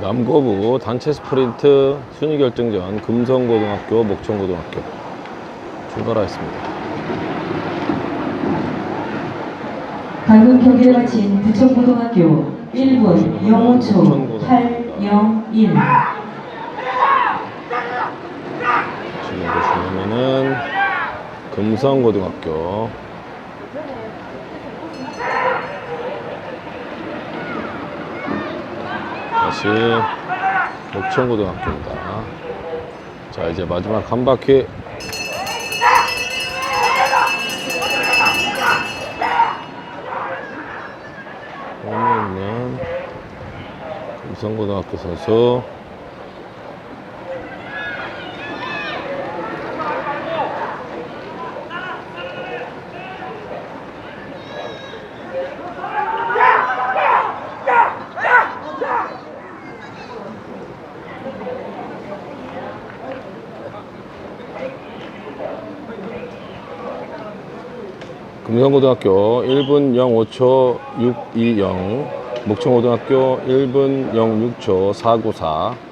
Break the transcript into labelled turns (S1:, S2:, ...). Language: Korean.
S1: 남고부 단체 스프린트 순위 결정전 금성고등학교, 목청고등학교 출발하겠습니다.
S2: 방금 경기를 마친 부천고등학교 1분 영호초 801
S1: 지금 보시면은 금성고등학교 다시 목청고등학교입니다. 자 이제 마지막 한 바퀴 홈에 있는 금성고등학교 선수 금성고등학교 1분 05초 620 목청고등학교 1분 06초 494